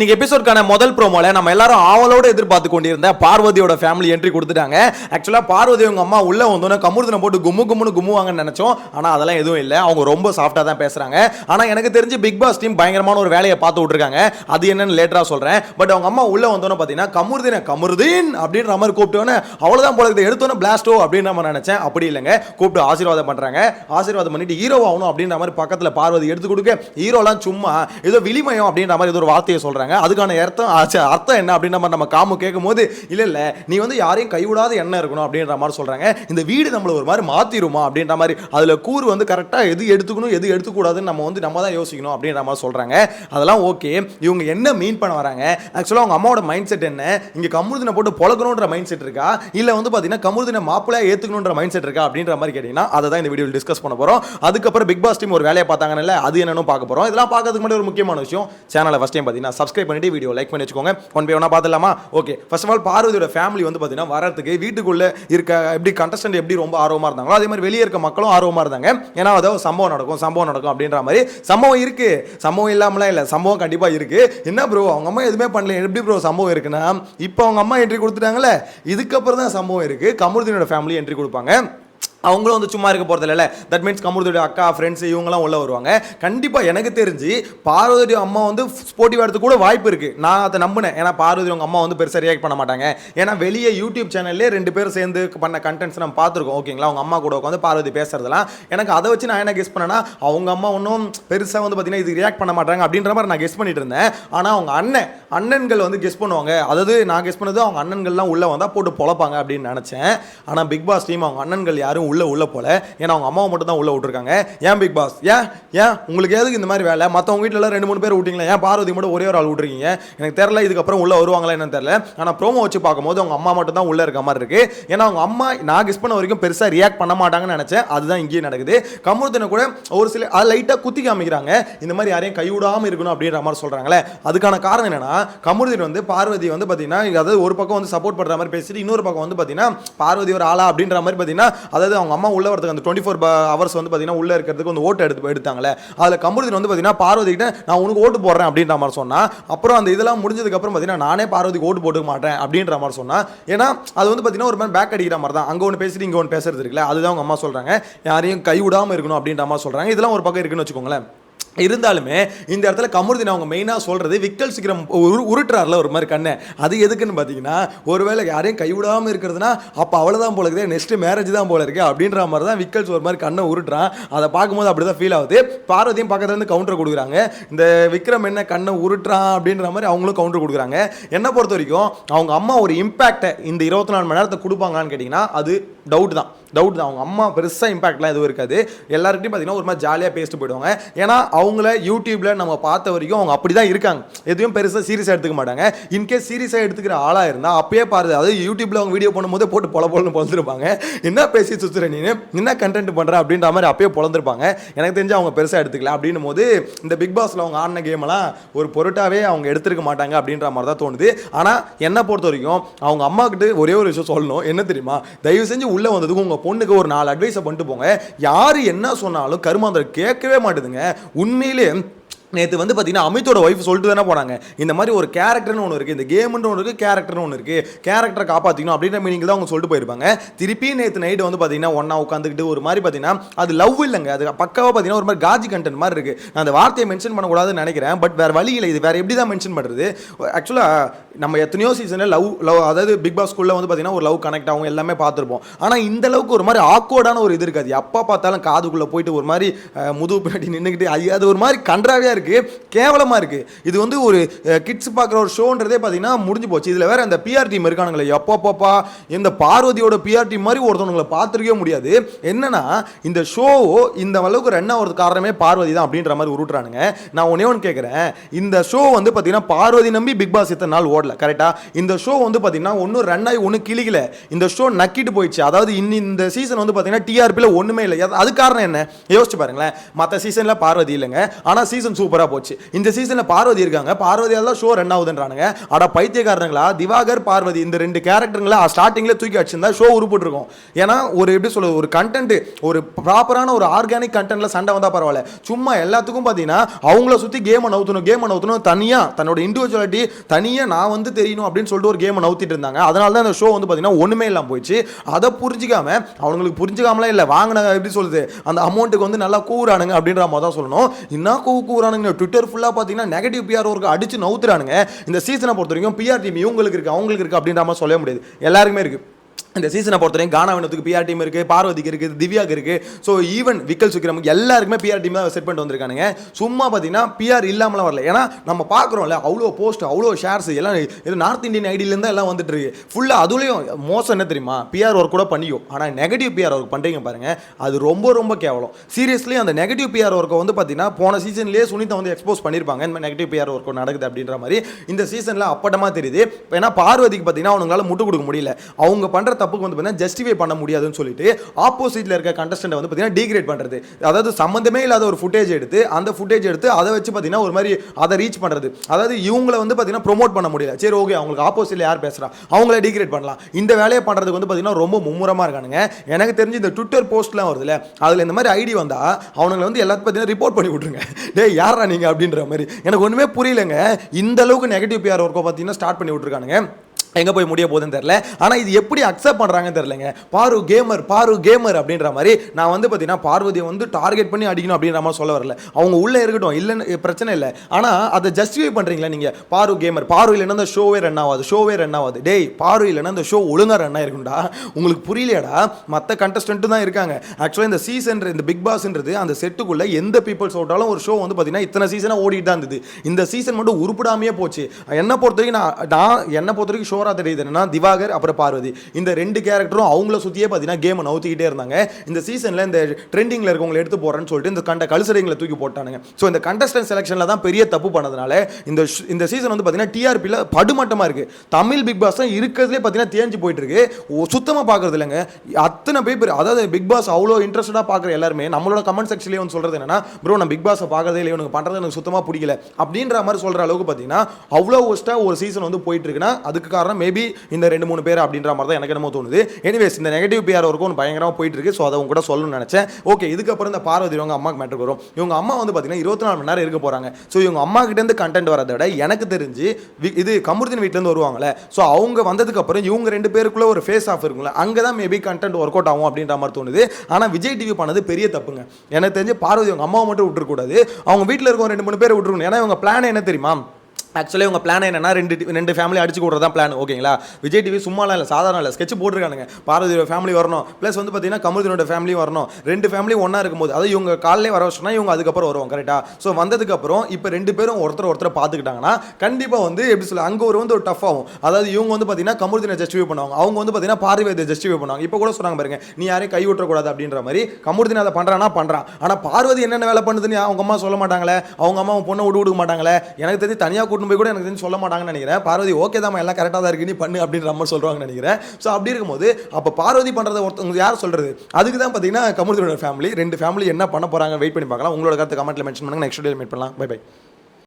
இன்னைக்கு எபிசோட்கான முதல் ப்ரோமோல நம்ம எல்லாரும் ஆவலோட எதிர்பார்த்து கொண்டிருந்த பார்வதியோட ஃபேமிலி என்ட்ரி கொடுத்துட்டாங்க. ஆக்சுவலாக பார்வதி அவங்க அம்மா உள்ள வந்தோன்னே கமுருதனை போட்டு கும்மு கும்முன்னு கும்முவாங்கன்னு நினைச்சோம். ஆனால் அதெல்லாம் எதுவும் இல்லை. அவங்க ரொம்ப சாஃப்டாக தான் பேசுறாங்க. ஆனால் எனக்கு தெரிஞ்சு பிக் பாஸ் டீம் பயங்கரமான ஒரு வேலையை பார்த்து விட்ருக்காங்க அது என்னன்னு லேட்டராக சொல்கிறேன் பட் அவங்க அம்மா உள்ள வந்தோன்னே பார்த்தீங்கன்னா கமுருதின கமுருதீன்! அப்படின்ற மாதிரி கூப்பிட்டோன்னே அவ்வளோதான் போல எடுத்தோன்னே பிளாஸ்டோ அப்படின்னு நம்ம நினச்சேன். அப்படி இல்லைங்க. கூப்பிட்டு ஆசீர்வாதம் பண்ணுறாங்க ஆசீர்வாதம் பண்ணிட்டு ஹீரோ ஆகணும் அப்படின்ற மாதிரி பக்கத்தில் பார்வதி எடுத்து கொடுக்க ஹீரோலாம் சும்மா ஏதோ விளிமயம் அப்படின்ற மாதிரி ஏதோ ஒரு வார்த்தையை சொல்கிறாங்க சொல்கிறாங்க அதுக்கான அர்த்தம் ஆச்சு, அர்த்தம் என்ன அப்படின்ற மாதிரி நம்ம காமு கேட்கும் போது இல்லை இல்லை நீ வந்து யாரையும் கைவிடாத எண்ணம் இருக்கணும் அப்படின்ற மாதிரி சொல்கிறாங்க இந்த வீடு நம்மளை ஒரு மாதிரி மாற்றிடுமா அப்படின்ற மாதிரி அதில் கூறு வந்து கரெக்டாக எது எடுத்துக்கணும் எது எடுத்துக்கூடாதுன்னு நம்ம வந்து நம்ம தான் யோசிக்கணும் அப்படின்ற மாதிரி சொல்கிறாங்க அதெல்லாம் ஓகே இவங்க என்ன மீன் பண்ண வராங்க? ஆக்சுவலாக அவங்க அம்மாவோட மைண்ட் செட் என்ன? இங்கே கமுருதினை போட்டு பொழக்கணுன்ற மைண்ட் செட் இருக்கா? இல்லை வந்து பார்த்தீங்கன்னா கமுருதினை மாப்பிள்ளையா ஏற்றுக்கணுன்ற மைண்ட் செட் இருக்கா அப்படின்ற மாதிரி கேட்டீங்கன்னா அதை தான் இந்த வீடியோவில் டிஸ்கஸ் பண்ண போகிறோம் அதுக்கப்புறம் பிக் பாஸ் டீம் ஒரு வேலையை பார்த்தாங்கன்னு அது என்னன்னு பார்க்க போகிறோம் இதெல்லாம் பார்க்கறதுக்கு முன்னாடி ஒரு முக்கியமான விஷயம். சேனலை ஃபஸ்ட் டைம் பார்த்தீங்கன்னா சப்ஸ்கிரைப் பண்ணிட்டு வீடியோ லைக் பண்ணி வச்சுக்கோங்க. ஒன் பை ஒன்னா பார்த்துலாமா ஓகே ஃபர்ஸ்ட் ஆஃப் ஆல் பார்வதியோட ஃபேமிலி வந்து பார்த்தீங்கன்னா வரதுக்கு வீட்டுக்குள்ளே இருக்க எப்படி கண்டஸ்டன்ட் எப்படி ரொம்ப ஆர்வமாக இருந்தாங்களோ அதே மாதிரி வெளியே இருக்க மக்களும் ஆர்வமாக இருந்தாங்க. ஏன்னா அதாவது சம்பவம் நடக்கும் சம்பவம் நடக்கும் அப்படின்ற மாதிரி சம்பவம் இருக்கு. சம்பவம் இல்லாமலாம் இல்லை சம்பவம் கண்டிப்பாக இருக்கு. என்ன ப்ரோ அவங்க அம்மா எதுவுமே பண்ணல. எப்படி ப்ரோ சம்பவம் இருக்குன்னா இப்போ அவங்க அம்மா என்ட்ரி கொடுத்துட்டாங்களே இதுக்கப்புறம் தான் சம்பவம் இருக்கு. கமருதீனோட ஃபேமிலி என்ட்ரி கொடுப்பாங்க. அவங்களும் வந்து சும்மா இருக்க போகிறது இல்லை. தட் மீன்ஸ் கமருடைய அக்கா ஃப்ரெண்ட்ஸ் இவங்கெல்லாம் உள்ள வருவாங்க. கண்டிப்பாக எனக்கு தெரிஞ்சு பார்வதி அம்மா வந்து ஸ்போர்ட்டிவ் வரதுக்கு கூட வாய்ப்பு இருக்குது நான் அதை நம்பினேன். ஏன்னா பார்வதி அவங்க அம்மா வந்து பெருசாக ரியாக்ட் பண்ண மாட்டாங்க. ஏன்னா வெளியே யூடியூப் சேனல்லே ரெண்டு பேரும் சேர்ந்து பண்ண கண்டென்ட்ஸ் நம்ம பார்த்துருக்கோம். ஓகேங்களா அவங்க அம்மா கூட உட்காந்து பார்வதி பேசுறதெல்லாம். எனக்கு அதை வச்சு நான் என்ன கெஸ் பண்ணேன்னா அவங்க அம்மா ஒன்றும் பெருசாக வந்து பார்த்தீங்கன்னா இது ரியாக்ட் பண்ண மாட்டாங்க அப்படின்ற மாதிரி நான் கெஸ் பண்ணிட்டு இருந்தேன். ஆனால் அவங்க அண்ணன் அண்ணன்கள் வந்து கெஸ் பண்ணுவாங்க. அதாவது நான் கெஸ் பண்ணது அவங்க அண்ணன்கள்லாம் உள்ளே வந்தால் போட்டு பொழப்பாங்க அப்படின்னு நினச்சேன். ஆனால் பிக் பாஸ் டீம் அவங்க அண்ணன்கள் யாரும் உள்ளே உள்ளே போல. ஏன்னா அவங்க அம்மாவை மட்டும் தான் உள்ளே விட்டுருக்காங்க. ஏன் பிக் பாஸ் ஏன் ஏன்? உங்களுக்கு எதுக்கு இந்த மாதிரி வேலை? மற்றவங்க வீட்டில் ரெண்டு மூணு பேர் விட்டிங்களா? ஏன் பார்வதி மட்டும் ஒரே ஒரு ஆள் விட்டுருக்கீங்க? எனக்கு தெரில இதுக்கப்புறம் உள்ளே வருவாங்களா என்னன்னு தெரில ஆனால் ப்ரோமோ வச்சு பார்க்கும்போது அவங்க அம்மா மட்டும் தான் உள்ளே இருக்க மாதிரி இருக்குது ஏன்னா அவங்க அம்மா நான் கிஸ் பண்ண வரைக்கும் பெருசாக ரியாக்ட் பண்ண மாட்டாங்கன்னு நினச்சேன். அதுதான் இங்கேயும் நடக்குது. கமருதனை கூட ஒரு சில அது லைட்டாக குத்தி காமிக்கிறாங்க. இந்த மாதிரி யாரையும் கைவிடாமல் இருக்கணும் அப்படின்ற மாதிரி சொல்கிறாங்களே அதுக்கான காரணம் என்னென்னா கமருதீன் வந்து பார்வதி வந்து பார்த்தீங்கன்னா அதாவது ஒரு பக்கம் வந்து சப்போர்ட் பண்ணுற மாதிரி பேசிட்டு இன்னொரு பக்கம் வந்து பார்த்தீங்கன்னா பார்வதி ஒரு ஆளா அப்படின்ற மாதிரி பார்த்தீங்கன்னா அதாவது அவங்க அம்மா உள்ள வரதுக்கு அந்த டுவெண்ட்டி ஃபோர் ஹவர்ஸ் வந்து பார்த்தீங்கன்னா உள்ள இருக்கிறதுக்கு வந்து ஓட்டு எடுத்து எடுத்தாங்களே. அதில் கமருதீன் வந்து பார்த்தீங்கன்னா பார்வதிக்கிட்ட நான் உனக்கு ஓட்டு போடுறேன் அப்படின்ற மாதிரி சொன்னால் அப்புறம் அந்த இதெல்லாம் முடிஞ்சதுக்கு அப்புறம் பார்த்தீங்கன்னா நானே பார்வதிக்கு ஓட்டு போட்டுக்க மாட்டேன் அப்படின்ற மாதிரி சொன்னால் ஏன்னா அது வந்து பார்த்தீங்கன்னா ஒரு மாதிரி பேக் அடிக்கிற மாதிரி தான் அங்கே ஒன்று பேசிட்டு இங்கே ஒன்று பேசுறது இருக்குல்ல அதுதான் அவங்க அம்மா சொல்கிறாங்க யாரையும் கைவிடாமல் இருக்கணும் அப்படின்ற மாதிரி சொல்கிறாங்க இதெல்லாம் ஒரு பக்கம் இருக்குன்னு வச்சுக்கோங்களேன். இருந்தாலுமே இந்த இடத்துல கமருதீன் அவங்க மெயினாக சொல்கிறது விக்கல் சீக்கிரம் உரு உருட்டுறாருல ஒரு மாதிரி கண்ணை. அது எதுக்குன்னு பார்த்தீங்கன்னா ஒருவேளை யாரையும் கைவிடாமல் இருக்கிறதுனா அப்போ அவ்வளோதான் போல இருக்குது நெக்ஸ்ட் மேரேஜ் தான் போல இருக்குது அப்படின்ற மாதிரி தான் விக்கல்ஸ் ஒரு மாதிரி கண்ணை உருட்டுறான். அதை பார்க்கும்போது அப்படி தான் ஃபீல் ஆகுது. பார்வதியும் பக்கத்துலேருந்து கவுண்டர் கொடுக்குறாங்க. இந்த விக்ரம் என்ன கண்ணை உருட்டுறான் அப்படின்ற மாதிரி அவங்களும் கவுண்டர் கொடுக்குறாங்க. என்னை பொறுத்த வரைக்கும் அவங்க அம்மா ஒரு இம்பேக்டை இந்த இருபத்தி நாலு மணி நேரத்தை கொடுப்பாங்களான்னு கேட்டிங்கன்னா அது டவுட் தான். டவுட் தான். அவங்க அம்மா பெருசாக இம்பாக்ட்லாம் எதுவும் இருக்காது. எல்லாருக்கிட்டையும் பார்த்தீங்கன்னா ஒரு மாதிரி ஜாலியாக பேசிட்டு போயிடுவாங்க. ஏன்னா அவங்கள யூடியூப்பில் நம்ம பார்த்த வரைக்கும் அவங்க அப்படி தான் இருக்காங்க எதுவும் பெருசாக சீரியஸாக எடுத்துக்க மாட்டாங்க. இன்கேஸ் சீரியஸாக எடுத்துக்கிற ஆளாக இருந்தால் அப்பயே பாருது அதாவது யூடியூப்பில் அவங்க வீடியோ பண்ணும்போது போட்டு பொல பொலன்னு பொழுதுருப்பாங்க என்ன பேசி சுற்றுற நீ என்ன கண்டென்ட் பண்ணுற அப்படின்ற மாதிரி அப்பயே பொழந்திருப்பாங்க எனக்கு தெரிஞ்சு அவங்க பெருசாக எடுத்துக்கல. அப்படின்னும் போது இந்த பிக் பாஸில் அவங்க ஆடின கேமெல்லாம் ஒரு பொருட்டாவே அவங்க எடுத்திருக்க மாட்டாங்க அப்படின்ற மாதிரி தான் தோணுது. ஆனால் என்னை பொறுத்த வரைக்கும் அவங்க அம்மா கிட்ட ஒரே ஒரு விஷயம் சொல்லணும். என்ன தெரியுமா? தயவு செஞ்சு உள்ளே வந்ததுக்கு உங்கள் பொண்ணுக்கு ஒரு நாலு அட்வைஸை பண்ணிட்டு போங்க. யார் என்ன சொன்னாலும் கருமாந்திரம் கேட்கவே மாட்டுதுங்க. உண்மையிலே நேற்று வந்து பார்த்தீங்கன்னா அமித்தோட ஒய்ஃப் சொல்லிட்டு தானே போனாங்க. இந்த மாதிரி ஒரு கேரக்டர்னு ஒன்று இருக்குது இந்த கேம்னு ஒன்று இருக்குது கேரக்டர்னு ஒன்று இருக்குது கேரக்டரை காப்பாற்றிக்கணும் அப்படின்ற மீனிங் தான் அவங்க சொல்லிட்டு போயிருப்பாங்க. திருப்பி நேற்று நைட்டு வந்து பார்த்தீங்கன்னா ஒன்றா உட்காந்துக்கிட்டு ஒரு மாதிரி பார்த்தீங்கன்னா அது லவ் இல்லைங்க. அது பக்காவாக பார்த்தீங்கன்னா ஒரு மாதிரி காஜி கண்டென்ட் மாதிரி இருக்குது நான் அந்த வார்த்தையை மென்ஷன் பண்ணக்கூடாதுன்னு நினைக்கிறேன். பட் வேறு வழி இல்லை. இது வேறு எப்படி தான் மென்ஷன் பண்ணுறது ஆக்சுவலாக நம்ம எத்தனையோ சீசனில் லவ் லவ் அதாவது பிக் பாஸ் ஸ்கூலில் வந்து பார்த்தீங்கன்னா ஒரு லவ் கனெக்ட் ஆகும். எல்லாமே பார்த்துருப்போம். ஆனால் இந்த அளவுக்கு ஒரு மாதிரி ஆக்வர்டான ஒரு இது இருக்காது. எப்போ பார்த்தாலும் காதுக்குள்ளே போயிட்டு ஒரு மாதிரி முதுகு பின்னாடி நின்றுக்கிட்டு அது அது ஒரு மாதிரி கன்றாவியாக இருக்குது கேவலமாக இருக்குது இது வந்து ஒரு கிட்ஸ் பார்க்குற ஒரு ஷோன்றதே பார்த்தீங்கன்னா முடிஞ்சு போச்சு. இதில் வேறு அந்த பிஆர் டீம் இருக்கானுங்களே. எப்பப்பப்பா இந்த பார்வதியோட பிஆர் டீம் மாதிரி ஒருத்தவங்களை பார்த்துருக்கவே முடியாது. என்னன்னா இந்த ஷோவோ இந்த அளவுக்கு ரன் ஆகிறது காரணமே பார்வதி தான் அப்படின்ற மாதிரி உருட்டுறானுங்க. நான் ஒன்னே ஒன்று கேட்குறேன் இந்த ஷோ வந்து பார்த்தீங்கன்னா பார்வதி நம்பி பிக் பாஸ் இத்தனை நாள் ஓடல கரெக்டாக இந்த ஷோ வந்து பார்த்தீங்கன்னா ஒன்றும் ரன் ஆகி ஒன்றும் கிளிக்கல இந்த ஷோ நக்கிட்டு போயிடுச்சு. அதாவது இன்னி இந்த சீசன் வந்து பார்த்தீங்கன்னா டிஆர்பியில் ஒன்றுமே இல்லை. அது- அது காரணம் என்ன? யோசிச்சு பாருங்களேன். மற்ற சீசனில் பார்வதி இல்லைங்க. ஆனால் சீசன் சூப்பர் சூப்பராக போச்சு. இந்த சீசனில் பார்வதி இருக்காங்க. பார்வதியால் தான் ஷோ ரன் ஆகுதுன்றானுங்க. அட பைத்தியக்காரங்களா திவாகர் பார்வதி இந்த ரெண்டு கேரக்டருங்களா ஸ்டார்டிங்கில் தூக்கி அடிச்சிருந்தா ஷோ உருப்பிட்டுருக்கும். ஏன்னா ஒரு எப்படி சொல்லுது ஒரு கண்டென்ட் ஒரு ப்ராப்பரான ஒரு ஆர்கானிக் கண்டென்ட்ல சண்டை வந்தால் பரவாயில்ல. சும்மா எல்லாத்துக்கும் பார்த்தீங்கன்னா அவங்கள சுற்றி கேமை நவுத்தணும் கேமை நவுத்தணும் தனியாக தன்னோட இண்டிவிஜுவாலிட்டி தனியாக நான் வந்து தெரியணும் அப்படின்னு சொல்லிட்டு ஒரு கேமை நவுத்திட்டு இருந்தாங்க. அதனால தான் அந்த ஷோ வந்து பார்த்தீங்கன்னா ஒன்றுமே இல்லாமல் போயிடுச்சு. அதை புரிஞ்சிக்காம அவங்களுக்கு புரிஞ்சுக்காமலாம் இல்லை வாங்கின எப்படி சொல்லுது அந்த அமௌண்ட்டுக்கு வந்து நல்லா கூறானுங்க அப்படின்ற மாதிரி தான் சொல்லணும். என்ன கூ கூறானுங்க ட்விட்டர் ஃபுல்லாக பார்த்தீங்கன்னா நெகட்டிவ் பிஆர் ஒர்க்கு அடிச்சு நவுத்துறானுங்க. இந்த சீசனை பொறுத்த வரைக்கும் பிஆர் டீம் இவங்களுக்கு இருக்குது அவங்களுக்கு இருக்குது அப்படின்ற மாதிரி சொல்ல முடியாது. எல்லாருக்குமே இருக்கு. இந்த சீசனை பொறுத்தவரைக்கும் கானா வினத்துக்கு பிஆர் டீம் இருக்குது பார்வதிக்கு இருக்குது திவ்யாக்கு இருக்குது ஸோ ஈவன் விக்கல் சுக்கிரமுக்கு எல்லாருக்குமே பிஆர் டீம் தான் செட் பண்ணிட்டு வந்திருக்கானுங்க. சும்மா பார்த்தீங்கன்னா பிஆர் இல்லாமலாம் வரல. ஏன்னா நம்ம பார்க்குறோம்ல அவ்வளோ போஸ்ட் அவ்வளோ ஷேர்ஸ் எல்லாம் இது நார்த் இந்தியன் ஐடியிலேருந்து எல்லாம் வந்துட்டு இருக்கு. ஃபுல்லாக அதுலேயும் மோசம் என்ன தெரியுமா? பிஆர் ஒர்க் கூட பண்ணியும் ஆனால் நெகட்டிவ் பிஆர் ஒர்க் பண்ணுறீங்க பாருங்கள் அது ரொம்ப ரொம்ப கேவலம். சீரியஸ்லி அந்த நெகட்டிவ் பிஆர் ஒர்க்கை வந்து பார்த்தீங்கன்னா போன சீசன்லேயே சுனிதா வந்து எக்ஸ்போஸ் பண்ணியிருப்பாங்க இந்த மாதிரி நெகட்டிவ் பிஆர் ஒர்க் நடக்குது அப்படின்ற மாதிரி. இந்த சீசனில் அப்பட்டமாக தெரியுது. ஏன்னா பார்வதிக்கு பார்த்தீங்கன்னா அவங்களால முட்டு கொடுக்க முடியல. அவங்க பண்ணுற தப்புக்கு வந்து பார்த்தீங்கன்னா ஜஸ்டிஃபை பண்ண முடியாதுன்னு சொல்லிட்டு ஆப்போசிட்டில் இருக்க கண்டஸ்டண்ட்டை வந்து பார்த்தீங்கன்னா டிகிரேட் பண்ணுறது அதாவது சம்மந்தமே இல்லாத ஒரு ஃபுட்டேஜ் எடுத்து அந்த ஃபுட்டேஜ் எடுத்து அதை வச்சு பார்த்தீங்கன்னா ஒரு மாதிரி அதை ரீச் பண்ணுறது அதாவது இவங்கள வந்து பார்த்தீங்கன்னா ப்ரோமோட் பண்ண முடியல. சரி ஓகே அவங்களுக்கு ஆப்போசிட்டில் யார் பேசுகிறா அவங்கள டிகிரேட் பண்ணலாம். இந்த வேலையை பண்ணுறதுக்கு வந்து பார்த்தீங்கன்னா ரொம்ப மும்முரமாக இருக்கானுங்க. எனக்கு தெரிஞ்சு இந்த ட்விட்டர் போஸ்ட்லாம் வருதுல்ல அதில் இந்த மாதிரி ஐடி வந்தால் அவனுங்களை வந்து எல்லாத்தையும் பார்த்தீங்கன்னா ரிப்போர்ட் பண்ணி விட்ருங்க டேய் யாரா நீங்கள் அப்படின்ற மாதிரி. எனக்கு ஒன்றுமே புரியலங்க. இந்த அளவுக்கு நெகட்டிவ் பிஆர் ஒர்க்கை பார்த்தீங்கன்னா ஸ்டார்ட் பண்ணி விட்ருக்கானுங்க எங்கே போய் முடிய போகுதுன்னு தெரில ஆனால் இது எப்படி அக்செப்ட் பண்ணுறாங்கன்னு தெரிலங்க பாரு கேமர் பாரு கேமர் அப்படின்ற மாதிரி நான் வந்து பார்த்தீங்கன்னா பார்வதியை வந்து டார்கெட் பண்ணி அடிக்கணும் அப்படின்ற மாதிரி சொல்ல வரல. அவங்க உள்ளே இருக்கட்டும் இல்லைன்னு பிரச்சனை இல்லை. ஆனால் அதை ஜஸ்டிஃபை பண்ணுறீங்களா நீங்கள் பாரு கேமர் பாரு இல்லைன்னா அந்த ஷோவே ரன் ஆகாது ஷோவே ரன் ஆகாது. டேய் பாரு இல்லைன்னா அந்த ஷோ ஒழுங்காக ரன் ஆயிருக்கும்டா. உங்களுக்கு புரியலையாடா? மற்ற கண்டஸ்டன்ட்டு தான் இருக்காங்க. ஆக்சுவலாக இந்த சீசன் இந்த பிக் பாஸ்ன்றது அந்த செட்டுக்குள்ளே எந்த பீப்புள்ஸ் ஓட்டாலும் ஒரு ஷோ வந்து பார்த்தீங்கன்னா இத்தனை சீசனாக ஓடிட்டு தான் இருந்தது. இந்த சீசன் மட்டும் உருப்பிடாமையே போச்சு. என்னை பொறுத்த வரைக்கும் நான் நான் என்னை பொறுத்த வரைக்கும் ஷோ ஷோராக தெரியுது என்னன்னா திவாகர் அப்புறம் பார்வதி. இந்த ரெண்டு கேரக்டரும் அவங்கள சுற்றியே பார்த்தீங்கன்னா கேமை நவுத்திக்கிட்டே இருந்தாங்க. இந்த சீசனில் இந்த ட்ரெண்டிங்கில் இருக்கவங்களை எடுத்து போகிறேன்னு சொல்லிட்டு இந்த கண்ட கல்சரிங்களை தூக்கி போட்டானுங்க. ஸோ இந்த கண்டஸ்டன்ட் செலெக்ஷனில் தான் பெரிய தப்பு பண்ணதுனால இந்த இந்த சீசன் வந்து பார்த்தீங்கன்னா டிஆர்பியில் படுமட்டமாக இருக்குது தமிழ் பிக் பாஸ் தான் இருக்கிறதுலே பார்த்தீங்கன்னா தேஞ்சு போயிட்டு இருக்கு. சுத்தமாக பார்க்குறது இல்லைங்க. அத்தனை பேர் அதாவது பிக் பாஸ் அவ்வளோ இன்ட்ரெஸ்டடாக பார்க்குற எல்லாருமே நம்மளோட கமெண்ட் செக்ஷன்லேயே வந்து சொல்கிறது என்னன்னா ப்ரோ நான் பிக் பாஸை பார்க்குறதே இல்லை இவனுக்கு பண்ணுறது எனக்கு சுத்தமாக பிடிக்கல. அப்படின்ற மாதிரி சொல்கிற அளவுக்கு பார்த்தீங்கன்னா அவ்வளோ ஒஸ்ட்டாக ஒரு சீசன் வந்து போயிட்டு இருக்குன்னா அதுக்கு காரணம் மேபி இந்த ரெண்டு மூணு பேர் அப்படின்ற மாதிரி தான் எனக்கு என்னமோ தோணுது. எனிவேஸ் இந்த நெகட்டிவ் பிஆர் ஒர்க்கும் பயங்கரமாக போயிட்டு இருக்கு ஸோ அதை அவங்க கூட சொல்லணும்னு நினச்சேன். ஓகே இதுக்கப்புறம் இந்த பார்வதி இவங்க அம்மாக்கு மேட்டர் வரும். இவங்க அம்மா வந்து பார்த்தீங்கன்னா இருபத்தி நாலு மணி நேரம் இருக்க போகிறாங்க ஸோ இவங்க அம்மா கிட்டேருந்து கண்டென்ட் வரதை விட எனக்கு தெரிஞ்சு இது கமுருதின் வீட்டிலேருந்து வருவாங்களே ஸோ அவங்க வந்ததுக்கப்புறம் இவங்க ரெண்டு பேருக்குள்ள ஒரு ஃபேஸ் ஆஃப் இருக்கும்ல. அங்கே தான் மேபி கண்டென்ட் ஒர்க் அவுட் ஆகும் அப்படின்ற மாதிரி தோணுது. ஆனால் விஜய் டிவி பண்ணது பெரிய தப்புங்க. எனக்கு தெரிஞ்சு பார்வதி அவங்க அம்மாவை மட்டும் விட்டுருக்கூடாது அவங்க வீட்டில் இருக்க ரெண்டு மூணு பேர் விட்டுருக்கணும் ஏன்னா இவங்க பிளான் என்ன தெரியுமா? ஆக்சுவலி உங்கள் பிளான் என்னன்னா ரெண்டு ரெண்டு ஃபேமிலி அடிச்சு விட்றது தான் பிளான் ஓகேங்களா விஜய் டிவி சும்மாலாம் இல்லை சாதாரண இல்லை. ஸ்கெட்ச் போட்டிருக்கானுங்க. பார்வதியோட ஃபேமிலி வரணும். ப்ளஸ் வந்து பார்த்தீங்கன்னா கமருதீனோட ஃபேமிலி வரணும். ரெண்டு ஃபேமிலி ஒன்றா இருக்கும்போது அதாவது இவங்க காலையிலே வர வச்சுனா இவங்க அதுக்கப்புறம் வருவாங்க கரெக்டாக ஸோ வந்ததுக்கப்புறம் இப்போ ரெண்டு பேரும் ஒருத்தர் ஒருத்தர் பார்த்துக்கிட்டாங்கன்னா கண்டிப்பாக வந்து எப்படி சொல்ல அங்கே ஒரு வந்து ஒரு டஃப் ஆகும். அதாவது இவங்க வந்து பார்த்தீங்கன்னா கமருதீனை ஜஸ்டிஃபை பண்ணுவாங்க. அவங்க வந்து பார்த்தீங்கன்னா பார்வதியை ஜஸ்டிஃபை பண்ணுவாங்க. இப்போ கூட சொன்னாங்க பாருங்க நீ யாரையும் கை விட்டுறக்கூடாது அப்படின்ற மாதிரி கமருதீன் அதை பண்ணுறானா பண்ணுறான் ஆனால் பார்வதி என்னென்ன வேலை பண்ணுதுன்னு அவங்க அம்மா சொல்ல மாட்டாங்களே? அவங்க அம்மா பொண்ணை விட்டு கொடுக்க மாட்டாங்களே? எனக்கு தெரிஞ்சு தனியாக கூட்டிட்டு போய் கூட எனக்கு தெரிஞ்சு சொல்ல மாட்டாங்கன்னு நினைக்கிறேன். பார்வதி ஓகே தான் எல்லாம் கரெக்டாக தான் இருக்கு. நீ பண்ணு அப்படின்ற நம்ம சொல்கிறாங்கன்னு நினைக்கிறேன். ஸோ அப்படி இருக்கும்போது அப்போ பார்வதி பண்ணுறத ஒருத்தவங்க யார் சொல்கிறது அதுக்கு தான் பார்த்தீங்கன்னா கமுதியோட ஃபேமிலி ரெண்டு ஃபேமிலி என்ன பண்ண போகிறாங்க வெயிட் பண்ணி பார்க்கலாம். உங்களோட கருத்து கமெண்ட்டில் மென்ஷன் பண்ணுங்க. நெக்ஸ்ட் டே மீட் பண்ணலாம். Bye bye